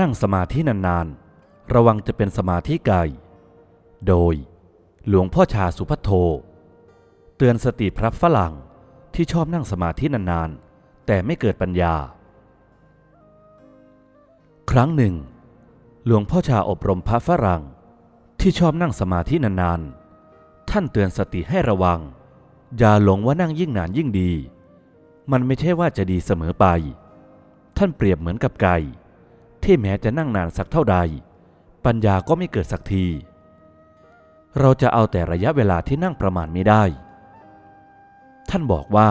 นั่งสมาธินานๆ ระวังจะเป็นสมาธิไก่โดยหลวงพ่อชาสุพัทโท เตือนสติพระฝรั่งที่ชอบนั่งสมาธินานๆ แต่ไม่เกิดปัญญา ครั้งหนึ่ง หลวงพ่อชาอบรมพระฝรั่งที่ชอบนั่งสมาธินานๆ ท่านเตือนสติให้ระวัง อย่าหลงว่านั่งยิ่งนานยิ่งดี มันไม่ใช่ว่าจะดีเสมอไป ท่านเปรียบเหมือนกับไก่ ที่แม้จะนั่งนานสักเท่าใด ปัญญาก็ไม่เกิดสักที เราจะเอาแต่ระยะเวลาที่นั่งประมาณไม่ได้ ท่านบอกว่า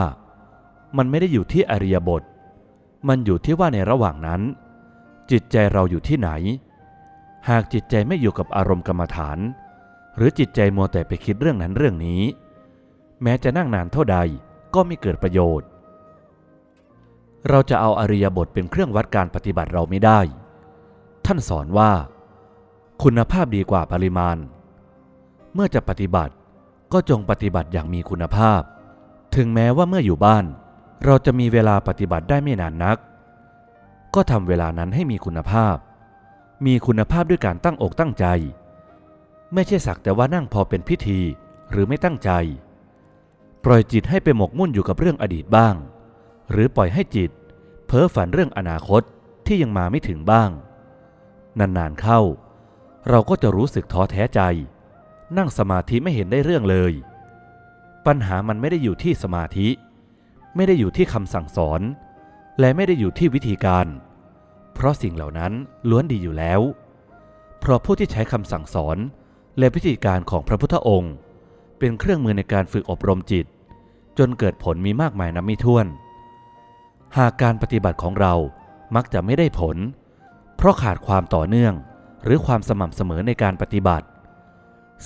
มันไม่ได้อยู่ที่อริยบท มันอยู่ที่ว่าในระหว่างนั้น จิตใจเราอยู่ที่ไหน หากจิตใจไม่อยู่กับอารมณ์กรรมฐาน หรือจิตใจมัวแต่ไปคิดเรื่องนั้นเรื่องนี้ แม้จะนั่งนานเท่าใดก็ไม่เกิดประโยชน์ เราจะเอาอริยบทเป็นเครื่องวัดการปฏิบัติเราไม่ได้ ท่านสอนว่า คุณภาพดีกว่าปริมาณ เมื่อจะปฏิบัติก็จงปฏิบัติอย่างมีคุณภาพ ถึงแม้ว่าเมื่ออยู่บ้าน เราจะมีเวลาปฏิบัติได้ไม่นานนัก ก็ทำเวลานั้นให้มีคุณภาพ มีคุณภาพด้วยการตั้งอกตั้งใจ ไม่ใช่สักแต่ว่านั่งพอเป็นพิธีหรือไม่ตั้งใจ ปล่อยจิตให้ไปหมกมุ่นอยู่กับเรื่องอดีตบ้าง หรือปล่อยให้จิต เพ้อฝันเรื่องอนาคตที่ยังมาไม่ถึงบ้าง นานๆเข้า เราก็จะรู้สึกท้อแท้ใจ นั่งสมาธิไม่เห็นได้เรื่องเลย ปัญหามันไม่ได้อยู่ที่สมาธิ ไม่ได้อยู่ที่คำสั่งสอน และไม่ได้อยู่ที่วิธีการ เพราะสิ่งเหล่านั้นล้วนดีอยู่แล้ว เพราะผู้ที่ใช้คำสั่งสอนและวิธีการของพระพุทธองค์ เป็นเครื่องมือในการฝึกอบรมจิต จนเกิดผลมีมากมายนับไม่ถ้วน หากการปฏิบัติของเรามักจะไม่ได้ผล เพราะขาดความต่อเนื่องหรือความสม่ำเสมอในการปฏิบัติ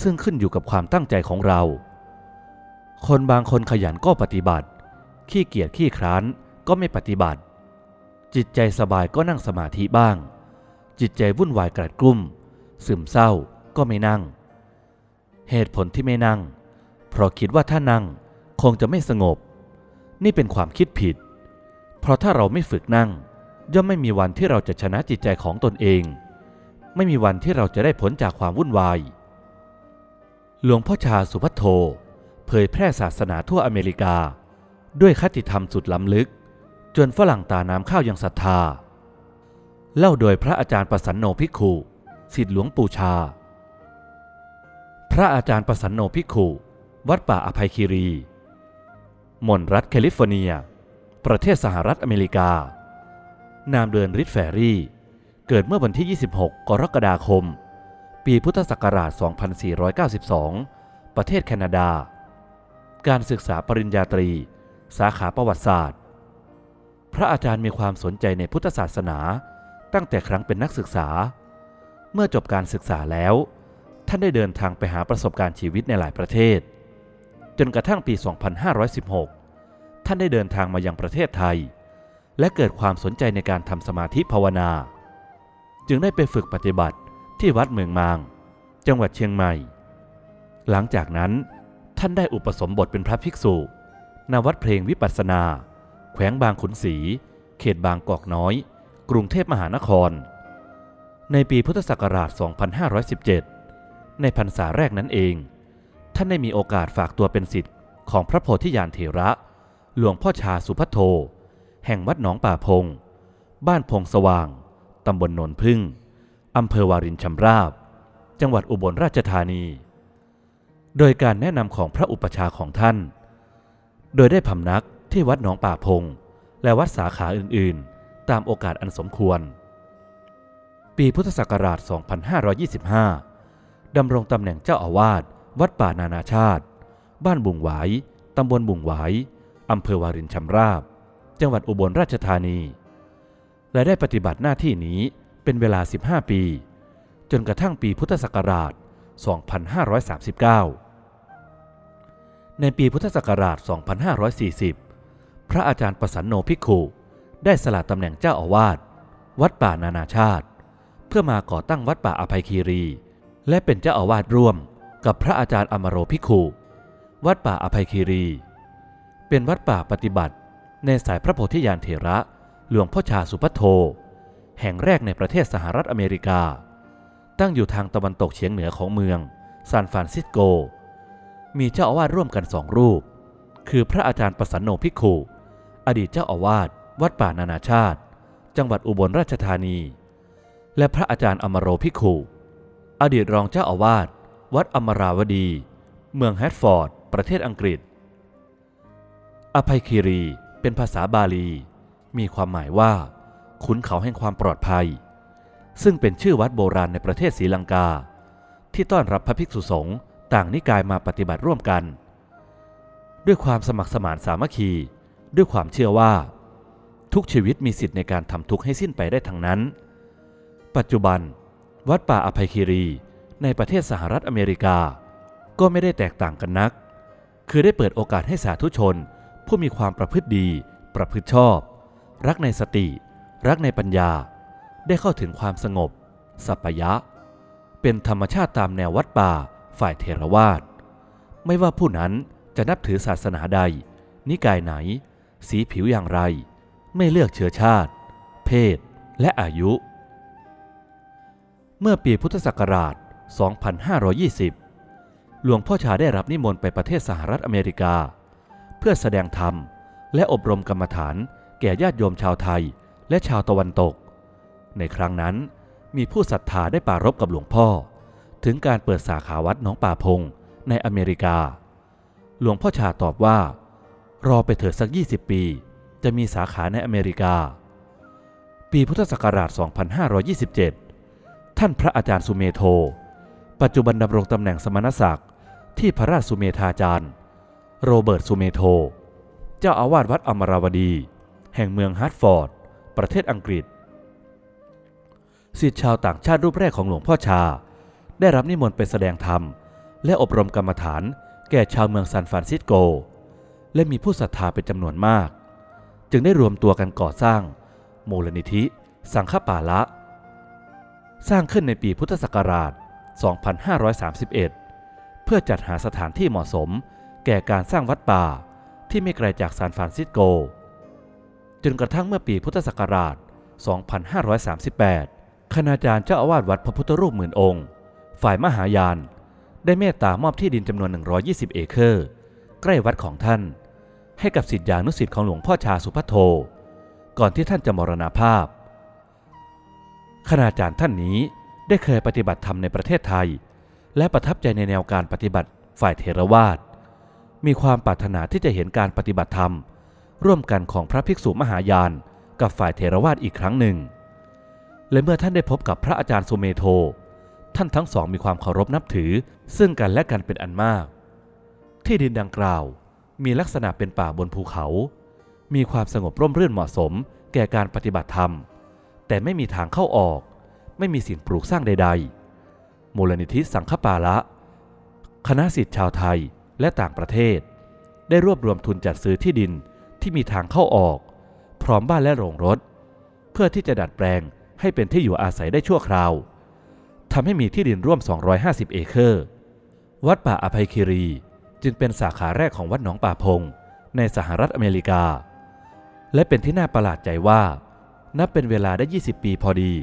ซึ่งขึ้นอยู่กับความตั้งใจของเรา คนบางคนขยันก็ปฏิบัติ ขี้เกียจขี้คร้านก็ไม่ปฏิบัติ จิตใจสบายก็นั่งสมาธิบ้าง จิตใจวุ่นวายกระดกลุ้มซึมเศร้าก็ไม่นั่ง เหตุผลที่ไม่นั่ง เพราะคิดว่าถ้านั่งคงจะไม่สงบ นี่เป็นความคิดผิดเเพราะถ้าเราไม่ฝึกนั่ง ย่อมไม่มีวันที่เราจะชนะจิตใจของตนเอง ไม่มีวันที่เราจะได้ผลจากความวุ่นวาย หลวงพ่อชาสุพัทโท เผยแพร่ศาสนาทั่วอเมริกา ด้วยคติธรรมสุดล้ำลึก จนฝรั่งตาน้ำข้าวยังศรัทธา เล่าโดยพระอาจารย์ประสันโนภิกขุสิทธิหลวงปู่ชา พระอาจารย์ประสันโนภิกขุวัดป่าอภัยคีรีมณรัฐแคลิฟอร์เนีย ประเทศสหรัฐอเมริกา นามเดือนริดแฟรี่ เกิดเมื่อวันที่ 26 กรกฎาคม ปีพุทธศักราช 2492 ประเทศแคนาดา การศึกษาปริญญาตรี สาขาประวัติศาสตร์ พระอาจารย์มีความสนใจในพุทธศาสนา ตั้งแต่ครั้งเป็นนักศึกษา เมื่อจบการศึกษาแล้ว ท่านได้เดินทางไปหาประสบการณ์ชีวิตในหลายประเทศ จนกระทั่งปี 2516านได้เดินทางมายังประเทศไทย และเกิดความสนใจในการทำสมาธิภาวนา จึงได้ไปฝึกปฏิบัติที่วัดเมืองมาง จังหวัดเชียงใหม่ หลังจากนั้นท่านได้อุปสมบทเป็นพระภิกษุณวัดเพลงวิปัสนา แขวงบางขุนศรี เขตบางกอกน้อย กรุงเทพมหานคร ในปีพุทธศักราช 2517 ในพรรษาแรกนั้นเอง ท่านได้มีโอกาสฝากตัวเป็นศิษย์ของพระโพธิญาณเถระ หลวงพ่อชาสุพัทโท แห่งวัดหนองป่าพง บ้านพงสว่าง ตำบลโนนพึ่ง อำเภอวารินชำราบ จังหวัดอุบลราชธานี โดยการแนะนำของพระอุปชาของท่าน โดยได้พำนักที่วัดหนองป่าพง และวัดสาขาอื่นๆ ตามโอกาสอันสมควร ปีพุทธศักราช 2525 ดำรงตำแหน่งเจ้าอาวาสวัดป่านานาชาติ บ้านบุงหวายตำบลบุงหวาย อำเภอวารินชำราบ จังหวัดอุบลราชธานี และได้ปฏิบัติหน้าที่นี้เป็นเวลา 15 ปี จนกระทั่งปีพุทธศักราช 2539 ในปีพุทธศักราช 2540 พระอาจารย์ประสันโนภิกขุได้สละตำแหน่งเจ้าอาวาส วัดป่านานาชาติ เพื่อมาก่อตั้งวัดป่าอภัยคีรี และเป็นเจ้าอาวาสร่วมกับพระอาจารย์อมโรภิกขุวัดป่าอภัยคีรี เป็นวัดป่าปฏิบัติ ในสายพระโพธิญาณเถระ หลวงพ่อชาสุพัทโท แห่งแรกในประเทศสหรัฐอเมริกา ตั้งอยู่ทางตะวันตกเฉียงเหนือของเมืองซานฟรานซิสโก มีเจ้าอาวาสร่วมกันสองรูป คือพระอาจารย์ประสันโนภิกขุ อดีตเจ้าอาวาสวัดป่านานาชาติ จังหวัดอุบลราชธานี และพระอาจารย์อมโรภิกขุอดีตรองเจ้าอาวาสวัดอมราวดี เมืองแฮตฟอร์ด ประเทศอังกฤษ อภัยคีรีเป็นภาษาบาลี มีความหมายว่า ขุนเขาแห่งความปลอดภัย ซึ่งเป็นชื่อวัดโบราณในประเทศศรีลังกา ที่ต้อนรับพระภิกษุสงฆ์ต่างนิกายมาปฏิบัติร่วมกัน ด้วยความสมัครสมานสามัคคี ด้วยความเชื่อว่า ทุกชีวิตมีสิทธิ์ในการทำทุกข์ให้สิ้นไปได้ทั้งนั้น ปัจจุบัน วัดป่าอภัยคีรีในประเทศสหรัฐอเมริกา ก็ไม่ได้แตกต่างกันนัก คือได้เปิดโอกาสให้สาธุชน ผู้มีความประพฤติดี ประพฤติชอบ รักในสติ รักในปัญญา ได้เข้าถึงความสงบ สัปปยะ เป็นธรรมชาติตามแนววัดป่า ฝ่ายเทรวาสไม่ว่าผู้นั้นจะนับถือศาสนาใด นิกายไหน สีผิวอย่างไร ไม่เลือกเชื้อชาติ เพศ และอายุ เมื่อปีพุทธศักราช 2520 หลวงพ่อชาได้รับนิมนต์ไปประเทศสหรัฐอเมริกา เพื่อแสดงธรรม และอบรมกรรมฐานแก่ญาติโยมชาวไทยและชาวตะวันตก ในครั้งนั้นมีผู้ศรัทธาได้ปรารบกับหลวงพ่อ ถึงการเปิดสาขาวัดหนองป่าพงในอเมริกา หลวงพ่อชาตอบว่า รอไปเถิดสัก 20 ปี จะมีสาขาในอเมริกา ปีพุทธศักราช 2527 ท่านพระอาจารย์สุเมโท ปัจจุบันดำรงตำแหน่งสมณศักดิ์ที่พระราชสุเมธาจารย์ โรเบิร์ตสุเมโท เจ้าอาวาสวัดอมราวดี แห่งเมืองฮาร์ตฟอร์ด ประเทศอังกฤษศิษย์ชาวต่างชาติรูปแรกของหลวงพ่อชา ได้รับนิมนต์ไปแสดงธรรม และอบรมกรรมฐานแก่ชาวเมืองซานฟรานซิสโก และมีผู้ศรัทธาเป็นจำนวนมาก จึงได้รวมตัวกันก่อสร้างมูลนิธิ สังฆปาละ สร้างขึ้นในปีพุทธศักราช 2531 เพื่อจัดหาสถานที่เหมาะสม แก่การสร้างวัดป่าที่ไม่ไกลจากซานฟรานซิสโก จนกระทั่งเมื่อปีพุทธศักราช 2538 คณาจารย์เจ้าอาวาสวัดพระพุทธรูปหมื่นองค์ ฝ่ายมหายาน ได้เมตตามอบที่ดินจำนวน 120 เอเคอร์ ใกล้วัดของท่าน ให้กับสิทธิานุสิทธิ์ของหลวงพ่อชาสุพัทโท ก่อนที่ท่านจะมรณภาพ คณาจารย์ท่านนี้ได้เคยปฏิบัติธรรมในประเทศไทย และประทับใจในแนวการปฏิบัติฝ่ายเทรวาส มีความปรารถนาที่จะเห็นการปฏิบัติธรรม ร่วมกันของพระภิกษุมหายานกับฝ่ายเทรวาสอีกครั้งหนึ่ง และเมื่อท่านได้พบกับพระอาจารย์สุเมโท ท่านทั้งสองมีความเคารพนับถือ ซึ่งกันและกันเป็นอันมาก ที่ดินดังกล่าวมีลักษณะเป็นป่าบนภูเขา มีความสงบร่มรื่นเหมาะสม แก่การปฏิบัติธรรม แต่ไม่มีทางเข้าออก ไม่มีสิ่งปลูกสร้างใด ๆ มูลนิธิสังฆปาละ คณะสิทธิ์ชาวไทย และต่างประเทศ ได้รวบรวมทุนจัดซื้อที่ดินที่มีทางเข้าออก พร้อมบ้านและโรงรถ เพื่อที่จะดัดแปลงให้เป็นที่อยู่อาศัยได้ชั่วคราวทำให้มีที่ดินร่วม 250 เอเคอร์ วัดป่าอภัยคีรีจึงเป็นสาขาแรกของวัดหนองป่าพง ในสหรัฐอเมริกา และเป็นที่น่าประหลาดใจว่า นับเป็นเวลาได้ 20 ปีพอดี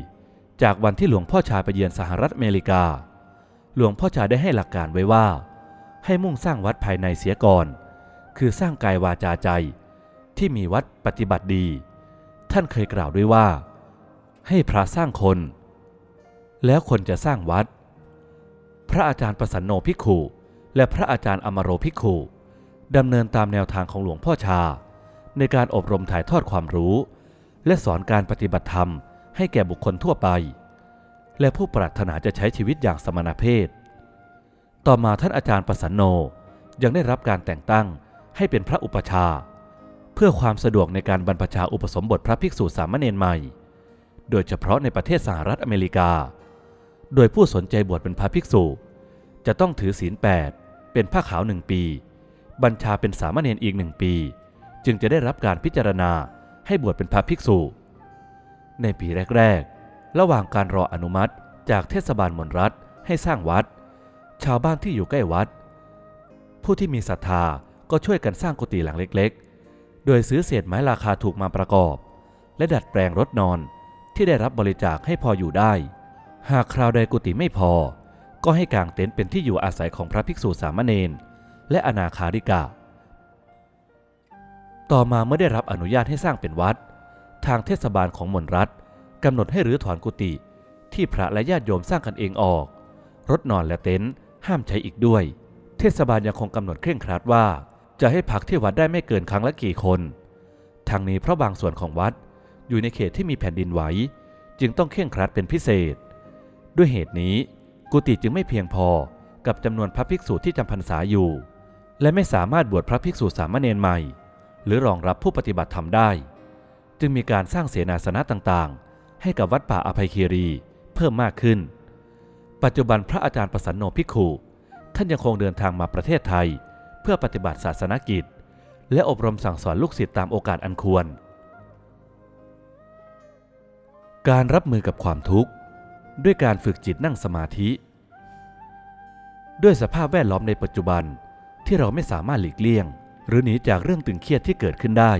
จากวันที่หลวงพ่อชาไปเยือนสหรัฐอเมริกา หลวงพ่อชาได้ให้หลักการไว้ว่า ให้มุ่งสร้างวัดภายในเสียก่อน คือสร้างกายวาจาใจ ที่มีวัดปฏิบัติดี ท่านเคยกล่าวด้วยว่า ให้พระสร้างคน แล้วคนจะสร้างวัด พระอาจารย์ประสันโนภิกขุและพระอาจารย์อมโรภิกขุดำเนินตามแนวทางของหลวงพ่อชา ในการอบรมถ่ายทอดความรู้ และสอนการปฏิบัติธรรมให้แก่บุคคลทั่วไป และผู้ปรารถนาจะใช้ชีวิตอย่างสมณเพศ ต่อมาท่านอาจารย์ประสันโนยังได้รับการแต่งตั้งให้เป็นพระอุปชา เพื่อความสะดวกในการบรรพชาอุปสมบทพระภิกษุสามเณรใหม่ โดยเฉพาะในประเทศสหรัฐอเมริกา โดยผู้สนใจบวชเป็นพระภิกษุ จะต้องถือศีลแปดเป็นผ้าขาวหนึ่งปี บัญชาเป็นสามเณรอีกหนึ่งปี จึงจะได้รับการพิจารณาให้บวชเป็นพระภิกษุ ในปีแรก ๆ ระหว่างการรออนุมัติจากเทศบาลมนรัฐให้สร้างวัด ชาวบ้านที่อยู่ใกล้วัด ผู้ที่มีศรัทธาก็ช่วยกันสร้างกุฏิหลังเล็กๆ โดยซื้อเศษไม้ราคาถูกมาประกอบ และดัดแปลงรถนอนที่ได้รับบริจาคให้พออยู่ได้ หากคราวใดกุฏิไม่พอ ก็ให้กางเต็นท์เป็นที่อยู่อาศัยของพระภิกษุสามเณรและอนาคาริกา ต่อมาเมื่อได้รับอนุญาตให้สร้างเป็นวัด ทางเทศบาลของมณรัฐกำหนดให้รื้อถอนกุฏิที่พระและญาติโยมสร้างกันเองออก รถนอนและเต็นท์ ห้ามใช้อีกด้วย เทศบาลยังคงกำหนดเคร่งครัดว่า จะให้พักที่วัดได้ไม่เกินครั้งละกี่คนทางนี้เพราะบางส่วนของวัดอยู่ในเขตที่มีแผ่นดินไหวจึงต้องเคร่งครัดเป็นพิเศษ ด้วยเหตุนี้ กุฏิจึงไม่เพียงพอกับจำนวนพระภิกษุที่จำพรรษาอยู่ และไม่สามารถบวชพระภิกษุสามเณรใหม่ หรือรองรับผู้ปฏิบัติธรรมได้ จึงมีการสร้างเสนาสนะต่างๆ ให้กับวัดป่าอภัยคีรีเพิ่มมากขึ้น ปัจจุบันพระอาจารย์ประสันโนภิกขุท่านยังคงเดินทางมาประเทศไทย เพื่อปฏิบัติศาสนกิจ และอบรมสั่งสอนลูกศิษย์ตามโอกาสอันควร การรับมือกับความทุกข์ ด้วยการฝึกจิตนั่งสมาธิ ด้วยสภาพแวดล้อมในปัจจุบันที่เราไม่สามารถหลีกเลี่ยง หรือหนีจากเรื่องตึงเครียดที่เกิดขึ้นได้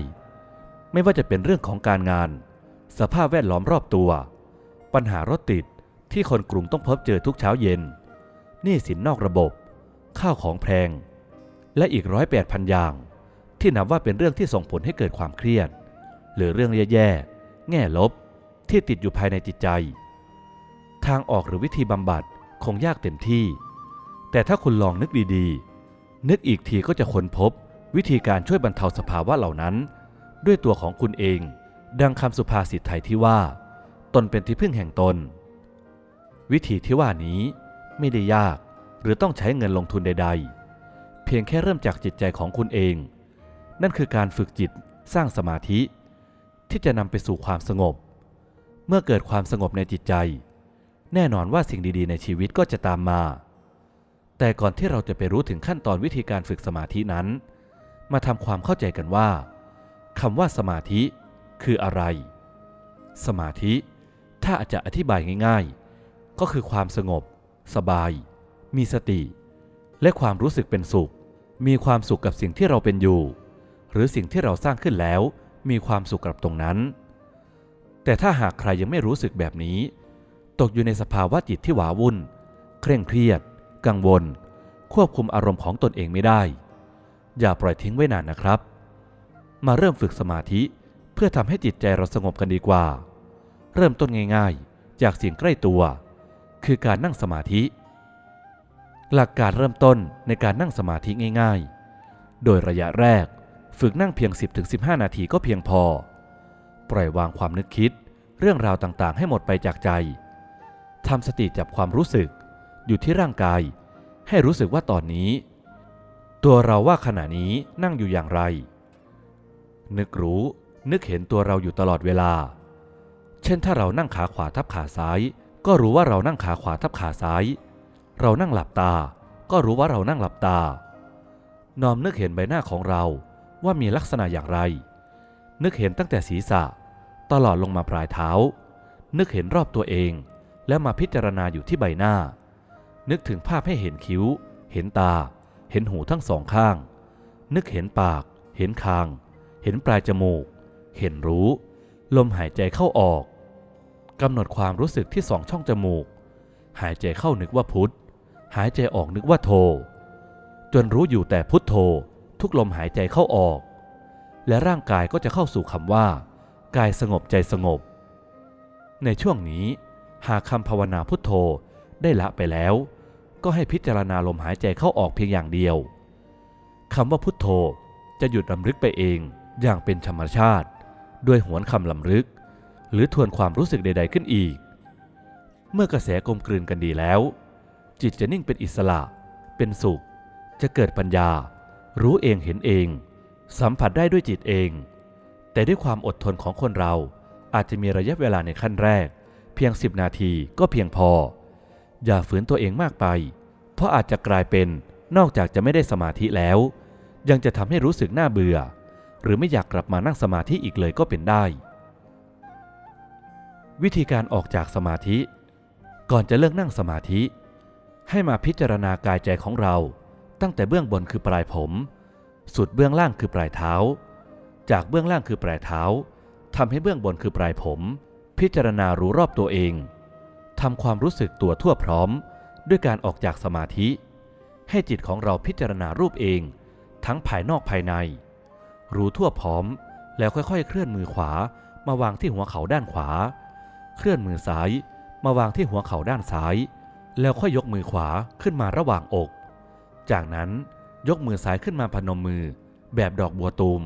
ไม่ว่าจะเป็นเรื่องของการงาน สภาพแวดล้อมรอบตัว ปัญหารถติด ที่คนกรุงต้องพบเจอทุกเช้าเย็นหนี้สินนอกระบบ ข้าวของแพง และอีกร้อยแปดพันอย่าง ที่นับว่าเป็นเรื่องที่ส่งผลให้เกิดความเครียด หรือเรื่องแย่ๆ แง่ลบ ที่ติดอยู่ภายในจิตใจ ทางออกหรือวิธีบำบัดคงยากเต็มที่ แต่ถ้าคุณลองนึกดีๆ นึกอีกทีก็จะค้นพบวิธีการช่วยบรรเทาสภาวะเหล่านั้น ด้วยตัวของคุณเอง ดังคำสุภาษิตไทยที่ว่า ตนเป็นที่พึ่งแห่งตน วิธีที่ว่านี้ไม่ได้ยากหรือต้องใช้เงินลงทุนใด ๆ เพียงแค่เริ่มจากจิตใจของคุณเอง นั่นคือการฝึกจิตสร้างสมาธิ ที่จะนำไปสู่ความสงบ เมื่อเกิดความสงบในจิตใจ แน่นอนว่าสิ่งดีๆ ในชีวิตก็จะตามมา แต่ก่อนที่เราจะไปรู้ถึงขั้นตอนวิธีการฝึกสมาธินั้น มาทำความเข้าใจกันว่าคำว่าสมาธิคืออะไร สมาธิ ถ้าอาจจะอธิบายง่ายๆ ก็คือความสงบ สบาย มีสติ และความรู้สึกเป็นสุข มีความสุขกับสิ่งที่เราเป็นอยู่ หรือสิ่งที่เราสร้างขึ้นแล้ว มีความสุขกับตรงนั้น แต่ถ้าหากใครยังไม่รู้สึกแบบนี้ ตกอยู่ในสภาวะจิตที่หวาวุ่น เคร่งเครียด กังวล ควบคุมอารมณ์ของตนเองไม่ได้ อย่าปล่อยทิ้งไว้นานนะครับ มาเริ่มฝึกสมาธิเพื่อทำให้จิตใจเราสงบกันดีกว่า เริ่มต้นง่าย ๆ จากสิ่งใกล้ตัว คือการนั่งสมาธิ หลักการเริ่มต้นในการนั่งสมาธิง่าย ๆ โดยระยะแรกฝึกนั่งเพียง 10-15 นาทีก็เพียงพอ ปล่อยวางความนึกคิดเรื่องราวต่างๆ ให้หมดไปจากใจทำสติจับความรู้สึก อยู่ที่ร่างกาย ให้รู้สึกว่าตอนนี้ ตัวเราว่าขณะนี้นั่งอยู่อย่างไร นึกรู้นึกเห็นตัวเราอยู่ตลอดเวลา เช่นถ้าเรานั่งขาขวาทับขาซ้าย ก็รู้ว่าเรานั่งขาขวาทับขาซ้าย เรานั่งหลับตา ก็รู้ว่าเรานั่งหลับตา น้อมนึกเห็นใบหน้าของเราว่ามีลักษณะอย่างไร นึกเห็นตั้งแต่ศีรษะ ตลอดลงมาปลายเท้า นึกเห็นรอบตัวเอง แล้วมาพิจารณาอยู่ที่ใบหน้า นึกถึงภาพให้เห็นคิ้ว เห็นตา เห็นหูทั้งสองข้าง นึกเห็นปาก เห็นคาง เห็นปลายจมูก เห็นรู้ ลมหายใจเข้าออก กำหนดความรู้สึกที่สองช่องจมูก หายใจเข้านึกว่าพุทธหายใจออกนึกว่าโท จนรู้อยู่แต่พุทโธทุกลมหายใจเข้าออก และร่างกายก็จะเข้าสู่คำว่า กายสงบใจสงบ ในช่วงนี้ หากคำภาวนาพุทโธได้ละไปแล้ว ก็ให้พิจารณาลมหายใจเข้าออกเพียงอย่างเดียวคำว่าพุทโธจะหยุดลำลึกไปเองอย่างเป็นธรรมชาติ ด้วยหวนคำลำลึก หรือทวนความรู้สึกใด ๆ ขึ้นอีก เมื่อกระแสกลมกลืนกันดีแล้ว จิตจะนิ่งเป็นอิสระ เป็นสุข จะเกิดปัญญา รู้เองเห็นเอง สัมผัสได้ด้วยจิตเอง แต่ด้วยความอดทนของคนเราอาจจะมีระยะเวลาในขั้นแรก เพียง 10 นาทีก็เพียงพอ อย่าฝืนตัวเองมากไป เพราะอาจจะกลายเป็นนอกจากจะไม่ได้สมาธิแล้ว ยังจะทำให้รู้สึกน่าเบื่อ หรือไม่อยากกลับมานั่งสมาธิอีกเลยก็เป็นได้ วิธีการออกจากสมาธิ ก่อนจะเลิกนั่งสมาธิ ให้มาพิจารณากายใจของเรา ตั้งแต่เบื้องบนคือปลายผม สุดเบื้องล่างคือปลายเท้า จากเบื้องล่างคือปลายเท้าทำให้เบื้องบนคือปลายผม พิจารณารู้รอบตัวเองทำความรู้สึกตัวทั่วพร้อม ด้วยการออกจากสมาธิ ให้จิตของเราพิจารณารูปเอง ทั้งภายนอกภายใน รู้ทั่วพร้อม แล้วค่อยๆ เคลื่อนมือขวามาวางที่หัวเข่าด้านขวา เคลื่อนมือซ้าย มาวางที่หัวเข่าด้านซ้าย แล้วค่อยยกมือขวาขึ้นมาระหว่างอก จากนั้นยกมือซ้ายขึ้นมาพนมมือแบบดอกบัวตูม